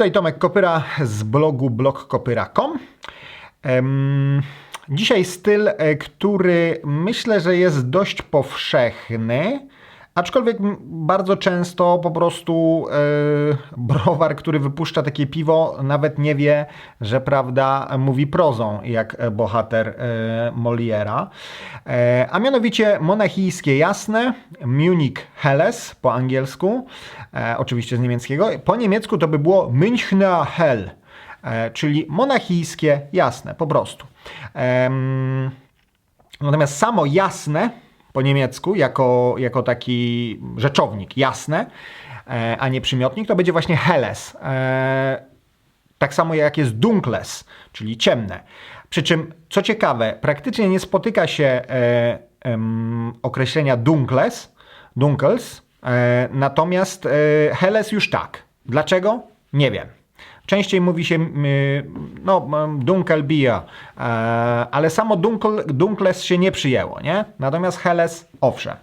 Tutaj Tomek Kopyra z blogu blogkopyra.com. Dzisiaj styl, e, który myślę, że jest dość powszechny, aczkolwiek bardzo często po prostu e, browar, który wypuszcza takie piwo, nawet nie wie, że prawda mówi prozą, jak bohater e, Moliera. E, a mianowicie monachijskie jasne, Munich Helles po angielsku, e, oczywiście z niemieckiego. Po niemiecku to by było Münchner Hell e, czyli monachijskie jasne, po prostu. Em, Natomiast samo jasne po niemiecku, jako, jako taki rzeczownik jasne, e, a nie przymiotnik, to będzie właśnie helles. E, tak samo jak jest dunkles, czyli ciemne. Przy czym, co ciekawe, praktycznie nie spotyka się e, określenia dunkles, dunkels, natomiast helles już tak. Dlaczego? Nie wiem. Częściej mówi się no, Dunkelbier, e, ale samo dunkel, Dunkles się nie przyjęło, nie? Natomiast Helles owszem.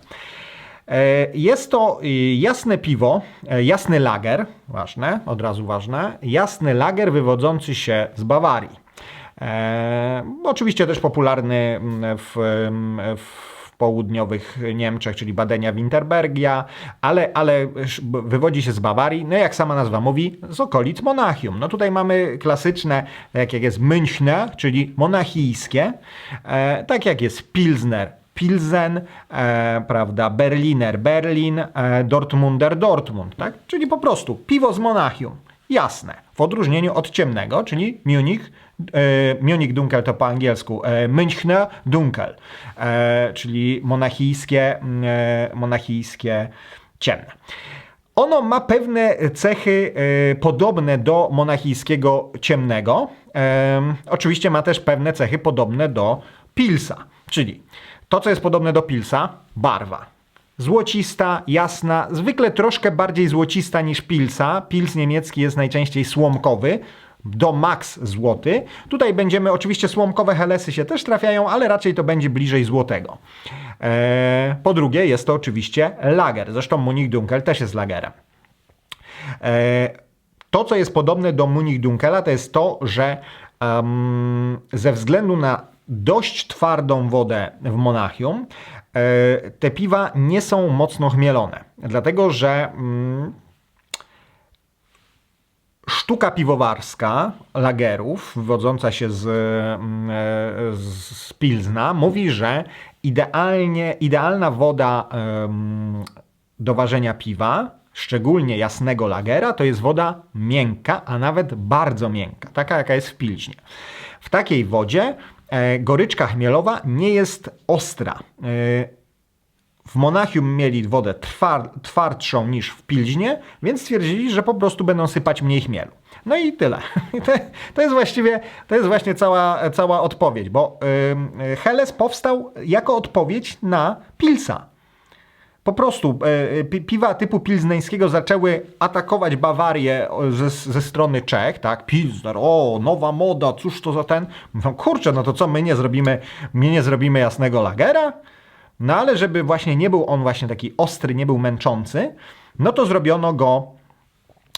E, Jest to y, jasne piwo, e, jasny lager, ważne, od razu ważne, jasny lager wywodzący się z Bawarii. E, oczywiście też popularny w, w południowych Niemczech, czyli Badenia Winterbergia, ale, ale wywodzi się z Bawarii, no jak sama nazwa mówi, z okolic Monachium. No tutaj mamy klasyczne, tak jak jest Münchner, czyli monachijskie, e, tak jak jest Pilsner, Pilsen, e, prawda, Berliner, Berlin, e, Dortmunder, Dortmund, tak? Czyli po prostu piwo z Monachium. Jasne. W odróżnieniu od ciemnego, czyli Munich, e, Munich Dunkel to po angielsku, e, Münchner Dunkel, e, czyli monachijskie, e, monachijskie ciemne. Ono ma pewne cechy e, podobne do monachijskiego ciemnego. Em, oczywiście ma też pewne cechy podobne do pilsa, czyli to, co jest podobne do pilsa, barwa. Złocista, jasna, zwykle troszkę bardziej złocista niż pilsa. Pils niemiecki jest najczęściej słomkowy, do max złoty. Tutaj będziemy, oczywiście słomkowe helesy się też trafiają, ale raczej to będzie bliżej złotego. E, po drugie, jest to oczywiście lager. Zresztą Munich Dunkel też jest lagerem. E, To, co jest podobne do Munich Dunkela, to jest to, że em, ze względu na dość twardą wodę w Monachium, te piwa nie są mocno chmielone. Dlatego, że mm, sztuka piwowarska lagerów, wywodząca się z, mm, e, z Pilzna, mówi, że idealnie, idealna woda do ważenia piwa, szczególnie jasnego lagera, to jest woda miękka, a nawet bardzo miękka, taka jaka jest w Pilźnie. W takiej wodzie e, goryczka chmielowa nie jest ostra. E, w Monachium mieli wodę twar, twardszą niż w Pilźnie, więc stwierdzili, że po prostu będą sypać mniej chmielu. No i tyle. To, to jest właściwie, to jest właśnie cała, cała odpowiedź, bo ym, Helles powstał jako odpowiedź na Pilsa. Po prostu e, pi- piwa typu pilzneńskiego zaczęły atakować Bawarię ze, ze strony Czech, tak? Pilsner, o, nowa moda, cóż to za ten? No kurczę, no to co, my nie zrobimy, my nie zrobimy jasnego lagera? No ale żeby właśnie nie był on właśnie taki ostry, nie był męczący, no to zrobiono go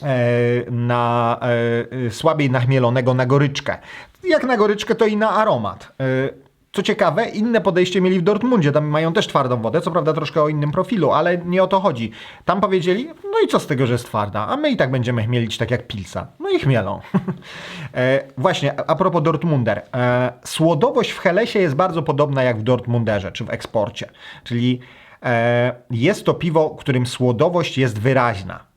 e, na e, e, słabiej nachmielonego na goryczkę. Jak na goryczkę, to i na aromat. E, Co ciekawe, inne podejście mieli w Dortmundzie. Tam mają też twardą wodę, co prawda troszkę o innym profilu, ale nie o to chodzi. Tam powiedzieli, no i co z tego, że jest twarda, a my i tak będziemy chmielić tak jak pilsa. No i chmielą. e, właśnie, a- propos Dortmunder. E, słodowość w Helesie jest bardzo podobna jak w Dortmunderze, czy w eksporcie. Czyli e, jest to piwo, którym słodowość jest wyraźna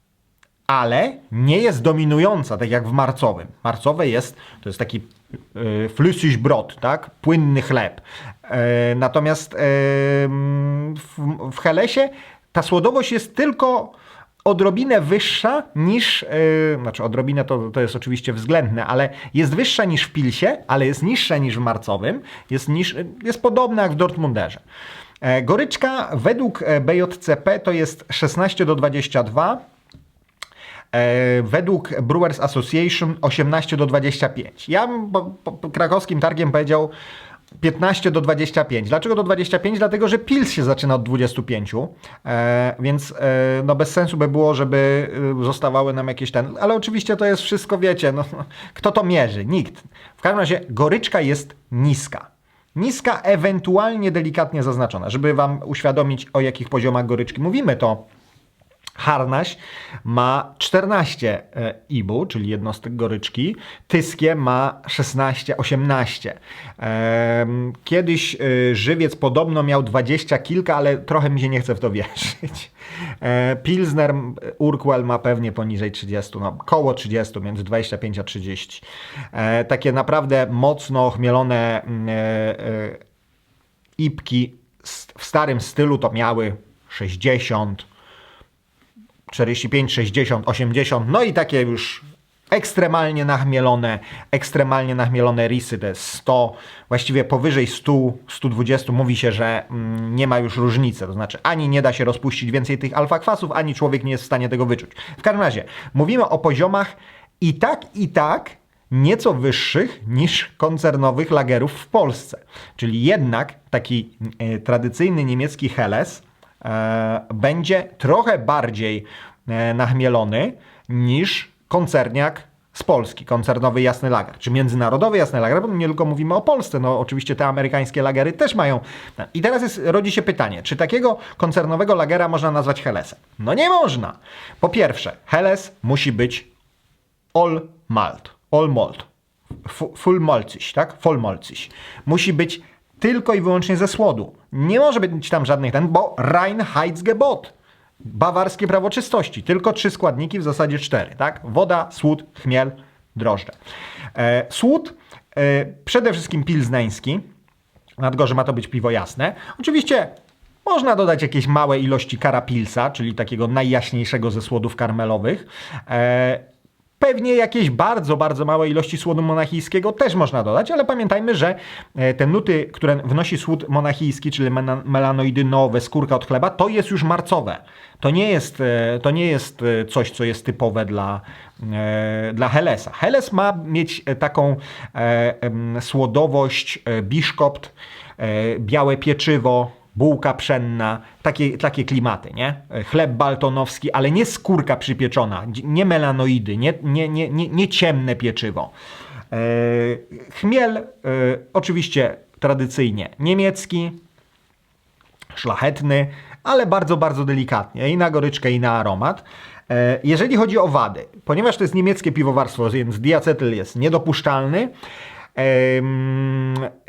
ale nie jest dominująca, tak jak w marcowym. Marcowe jest, to jest taki y, flüssig brot, tak? Płynny chleb. E, natomiast e, w, w Helesie ta słodowość jest tylko odrobinę wyższa niż, e, znaczy odrobinę to, to jest oczywiście względne, ale jest wyższa niż w Pilsie, ale jest niższa niż w marcowym, jest, niż, jest podobna jak w Dortmunderze. Goryczka według BJCP to jest 16 do 22, E, według Brewers Association 18 do 25. Ja bym po, po, krakowskim targiem powiedział 15 do 25. Dlaczego do 25? Dlatego, że pils się zaczyna od 25, e, więc e, no bez sensu by było, żeby e, zostawały nam jakieś ten, ale oczywiście to jest wszystko, wiecie, no, kto to mierzy? Nikt. W każdym razie goryczka jest niska. Niska, ewentualnie delikatnie zaznaczona. Żeby Wam uświadomić, o jakich poziomach goryczki mówimy, to Harnaś ma 14 e, IBU, czyli jednostek goryczki. Tyskie ma 16-18. Em, Kiedyś e, żywiec podobno miał 20 kilka, ale trochę mi się nie chce w to wierzyć. E, Pilsner Urquell ma pewnie poniżej 30, no koło 30, między 25 a 30. E, Takie naprawdę mocno chmielone mm, e, e, ipki w starym stylu to miały 60, 45, 60, 80, no i takie już ekstremalnie nachmielone, ekstremalnie nachmielone risy, jest 100, właściwie powyżej 100, 120 mówi się, że mm, nie ma już różnicy, to znaczy ani nie da się rozpuścić więcej tych alfa-kwasów, ani człowiek nie jest w stanie tego wyczuć. W każdym razie, mówimy o poziomach i tak, i tak nieco wyższych niż koncernowych lagerów w Polsce. Czyli jednak taki e, tradycyjny niemiecki Helles e, będzie trochę bardziej e, nachmielony niż koncerniak z Polski, koncernowy jasny lager, czy międzynarodowy jasny lager, bo nie tylko mówimy o Polsce, no oczywiście te amerykańskie lagery też mają. I teraz jest, rodzi się pytanie, czy takiego koncernowego lagera można nazwać Hellesem? No nie można. Po pierwsze, Helles musi być all malt, all malt, Fu- full malciś, tak? Full malciś. Musi być tylko i wyłącznie ze słodu. Nie może być tam żadnych ten, bo Reinheitsgebot. Bawarskie prawo czystości. Tylko trzy składniki, w zasadzie cztery, tak? Woda, słód, chmiel, drożdże. E, słód e, przede wszystkim pilzneński, że ma to być piwo jasne. Oczywiście można dodać jakieś małe ilości karapilsa, czyli takiego najjaśniejszego ze słodów karmelowych. E, Pewnie jakieś bardzo, bardzo małe ilości słodu monachijskiego też można dodać, ale pamiętajmy, że e, te nuty, które wnosi słód monachijski, czyli melanoidy nowe, skórka od chleba, to jest już marcowe. To nie jest, e, to nie jest e, coś, co jest typowe dla, dla Helesa. Heles ma mieć taką słodowość, biszkopt, białe pieczywo, bułka pszenna, takie, takie klimaty, nie? Chleb baltonowski, ale nie skórka przypieczona, nie melanoidy, nie, nie, nie, nie, nie ciemne pieczywo. E, chmiel, e, oczywiście tradycyjnie niemiecki, szlachetny, ale bardzo, bardzo delikatnie i na goryczkę, i na aromat. E, Jeżeli chodzi o wady, ponieważ to jest niemieckie piwowarstwo, więc diacetyl jest niedopuszczalny,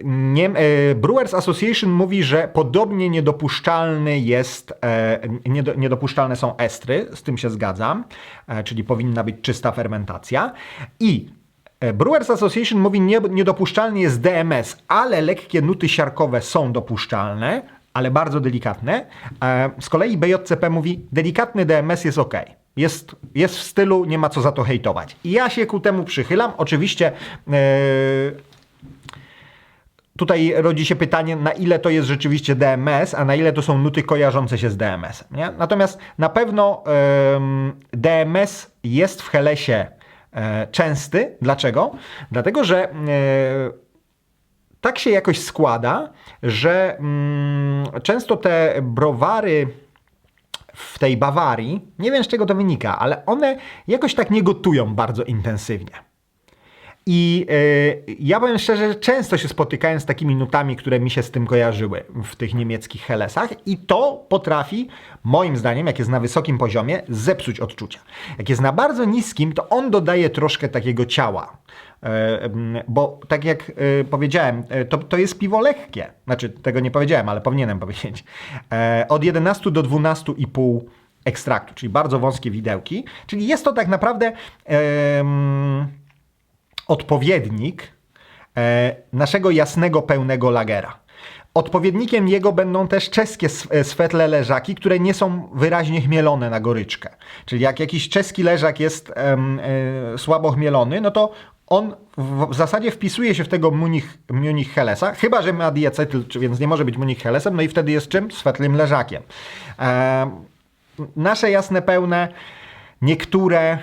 nie, e, Brewers Association mówi, że podobnie niedopuszczalny jest, e, niedo, niedopuszczalne są estry, z tym się zgadzam, e, czyli powinna być czysta fermentacja i Brewers Association mówi, nie, niedopuszczalny jest DMS, ale lekkie nuty siarkowe są dopuszczalne, ale bardzo delikatne. Z kolei BJCP mówi, delikatny DMS jest ok. Jest, jest w stylu, nie ma co za to hejtować. I ja się ku temu przychylam. Oczywiście e, tutaj rodzi się pytanie, na ile to jest rzeczywiście DMS, a na ile to są nuty kojarzące się z DMS. Nie? Natomiast na pewno em, DMS jest w Helesie e, częsty. Dlaczego? Dlatego, że e, tak się jakoś składa, że mm, często te browary tej Bawarii, nie wiem z czego to wynika, ale one jakoś tak nie gotują bardzo intensywnie. I e, ja powiem szczerze, że często się spotykałem z takimi nutami, które mi się z tym kojarzyły w tych niemieckich Hellesach i to potrafi, moim zdaniem, jak jest na wysokim poziomie, zepsuć odczucia. Jak jest na bardzo niskim, to on dodaje troszkę takiego ciała. E, Bo tak jak e, powiedziałem, e, to, to jest piwo lekkie. Znaczy, tego nie powiedziałem, ale powinienem powiedzieć. Od 11 do 12,5 ekstraktu, czyli bardzo wąskie widełki. Czyli jest to tak naprawdę em, odpowiednik naszego jasnego, pełnego lagera. Odpowiednikiem jego będą też czeskie sw- swetle leżaki, które nie są wyraźnie chmielone na goryczkę. Czyli jak jakiś czeski leżak jest em, e, słabo chmielony, no to on w, zasadzie wpisuje się w tego Munich, Munich Hellesa, chyba że ma diacetyl, więc nie może być Munich Hellesem, no i wtedy jest czym? Swetlym leżakiem. Em, nasze jasne, pełne, niektóre e,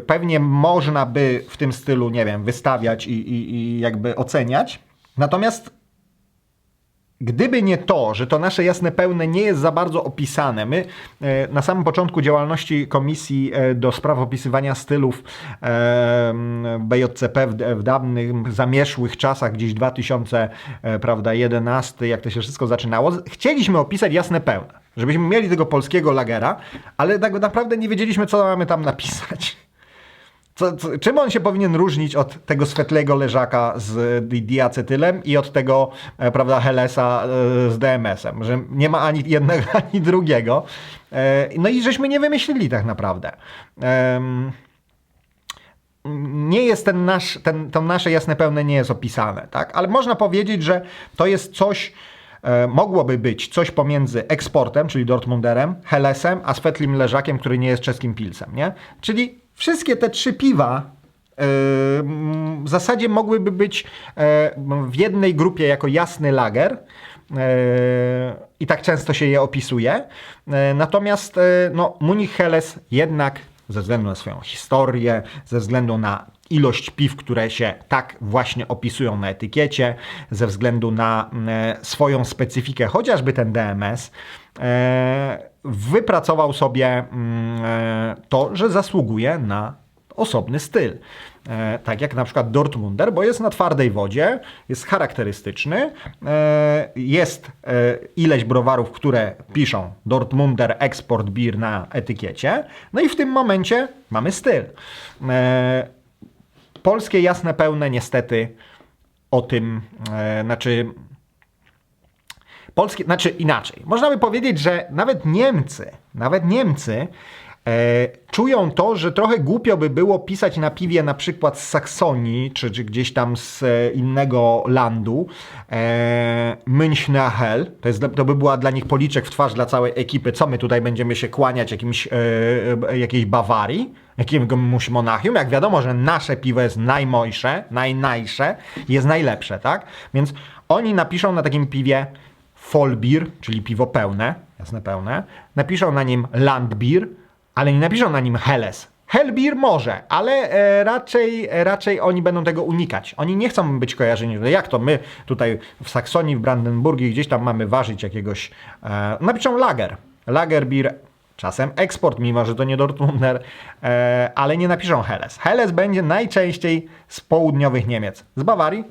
pewnie można by w tym stylu, nie wiem, wystawiać i, i, i jakby oceniać. Natomiast gdyby nie to, że to nasze jasne pełne nie jest za bardzo opisane, my e, na samym początku działalności Komisji e, do spraw opisywania stylów e, BJCP w, dawnych, zamieszłych czasach, gdzieś 2000, e, prawda, 11, jak to się wszystko zaczynało, chcieliśmy opisać jasne pełne, żebyśmy mieli tego polskiego lagera, ale tak naprawdę nie wiedzieliśmy, co mamy tam napisać. Co, co, czym on się powinien różnić od tego svetlego leżaka z di- diacetylem i od tego, e, prawda, Helesa e, z DMS-em, że nie ma ani jednego, ani drugiego. E, no i żeśmy nie wymyślili tak naprawdę. Nie jest ten nasz, ten, to nasze jasne pełne nie jest opisane, tak? Ale można powiedzieć, że to jest coś, e, mogłoby być coś pomiędzy eksportem, czyli Dortmunderem, Helesem, a Svetlim Leżakiem, który nie jest czeskim pilsem, nie? Czyli wszystkie te trzy piwa e, w zasadzie mogłyby być e, w jednej grupie jako jasny lager. E, I tak często się je opisuje. Natomiast no, Munich Helles jednak ze względu na swoją historię, ze względu na ilość piw, które się tak właśnie opisują na etykiecie, ze względu na swoją specyfikę, chociażby ten DMS, wypracował sobie mm, e, to, że zasługuje na osobny styl. E, tak jak na przykład Dortmunder, bo jest na twardej wodzie, jest charakterystyczny, e, jest ileś browarów, które piszą Dortmunder Export Beer na etykiecie, no i w tym momencie mamy styl. Polskie jasne pełne niestety o tym, znaczy Polskie, znaczy inaczej. Można by powiedzieć, że nawet Niemcy, nawet Niemcy e, czują to, że trochę głupio by było pisać na piwie na przykład z Saksonii, czy, czy gdzieś tam z e, innego landu, e, Münchner. To, to by była dla nich policzek w twarz dla całej ekipy. Co my tutaj będziemy się kłaniać jakimś, e, e, jakiejś Bawarii? Jakiemuś Monachium? Jak wiadomo, że nasze piwo jest najmojsze, najnajsze, jest najlepsze, tak? Więc oni napiszą na takim piwie Vollbier, czyli piwo pełne, jasne pełne. Napiszą na nim Landbier, ale nie napiszą na nim Helles. Hellbier może, ale e, raczej, e, raczej oni będą tego unikać. Oni nie chcą być kojarzeni, jak to my tutaj w Saksonii, w Brandenburgii gdzieś tam mamy ważyć jakiegoś... E, napiszą Lager. Lagerbier, czasem eksport, mimo że to nie Dortmunder, e, ale nie napiszą Helles. Helles będzie najczęściej z południowych Niemiec. Z Bawarii,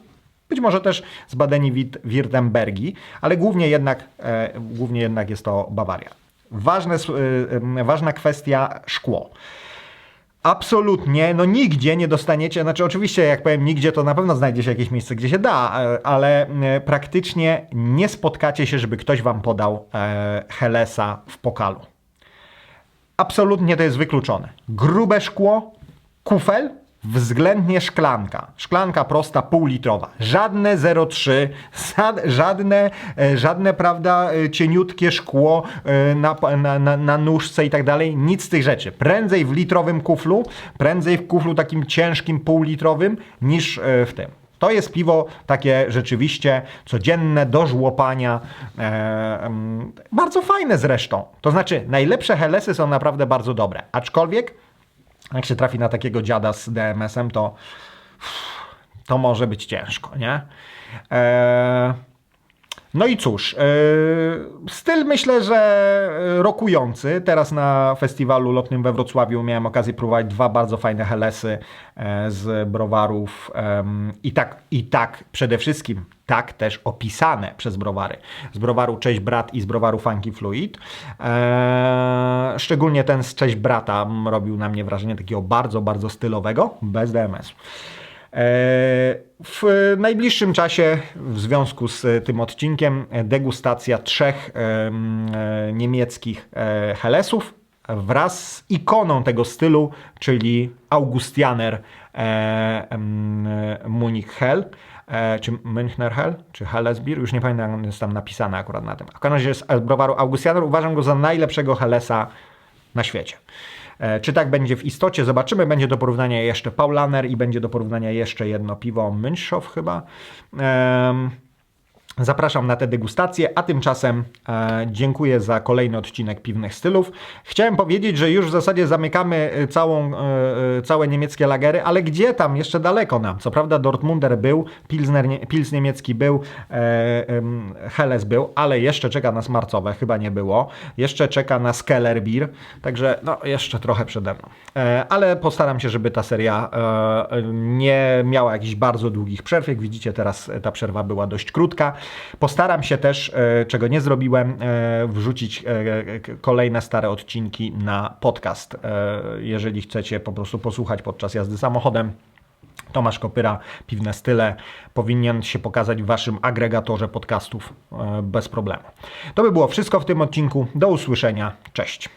być może też z Badeni-Wirtembergi, ale głównie jednak, e, głównie jednak jest to Bawaria. Ważne, e, ważna kwestia szkło. Absolutnie, no nigdzie nie dostaniecie, znaczy oczywiście jak powiem nigdzie, to na pewno znajdzie się jakieś miejsce, gdzie się da, e, ale praktycznie nie spotkacie się, żeby ktoś wam podał Helesa w pokalu. Absolutnie to jest wykluczone. Grube szkło, kufel, względnie szklanka. Szklanka prosta, półlitrowa. Żadne 0,3, żad- żadne, e, żadne prawda, e, cieniutkie szkło e, na, na, na, na nóżce i tak dalej. Nic z tych rzeczy. Prędzej w litrowym kuflu, prędzej w kuflu takim ciężkim, półlitrowym, niż w tym. To jest piwo takie rzeczywiście codzienne, do żłopania. Em, bardzo fajne zresztą. To znaczy, najlepsze Helesy są naprawdę bardzo dobre. Aczkolwiek, jak się trafi na takiego dziada z DMS-em, to to może być ciężko, nie? E, no i cóż, e, styl myślę, że rokujący. Teraz na festiwalu lotnym we Wrocławiu miałem okazję próbować dwa bardzo fajne helesy e, z browarów em, i tak, i tak przede wszystkim tak też opisane przez browary. Z browaru Cześć Brat i z browaru Funky Fluid. E, szczególnie ten z Cześć Brata robił na mnie wrażenie takiego bardzo, bardzo stylowego, bez DMS-u. E, W najbliższym czasie, w związku z tym odcinkiem, degustacja trzech e, niemieckich e, Helesów wraz z ikoną tego stylu, czyli Augustianer e, Munich Hell, e, czy Münchner czy Hellesbier, już nie pamiętam, jak jest tam napisane akurat na tym. W każdym razie z browaru Augustianer uważam go za najlepszego Hellesa na świecie. E, Czy tak będzie w istocie? Zobaczymy. Będzie do porównania jeszcze Paulaner i będzie do porównania jeszcze jedno piwo Münchow chyba. Em, Zapraszam na te degustacje, a tymczasem e, dziękuję za kolejny odcinek Piwnych Stylów. Chciałem powiedzieć, że już w zasadzie zamykamy e, całą, e, e, całe niemieckie lagery, ale gdzie tam? Jeszcze daleko nam. Co prawda Dortmunder był, Pilsner, nie- Pils niemiecki był, e, em, Helles był, ale jeszcze czeka nas marcowe, chyba nie było. Jeszcze czeka nas Keller Beer, także no, jeszcze trochę przede mną. E, ale postaram się, żeby ta seria e, nie miała jakichś bardzo długich przerw. Jak widzicie, teraz e, ta przerwa była dość krótka. Postaram się też, e, czego nie zrobiłem, e, wrzucić e, kolejne stare odcinki na podcast. Jeżeli chcecie po prostu posłuchać podczas jazdy samochodem, Tomasz Kopyra, Piwne Style, powinien się pokazać w Waszym agregatorze podcastów bez problemu. To by było wszystko w tym odcinku. Do usłyszenia. Cześć.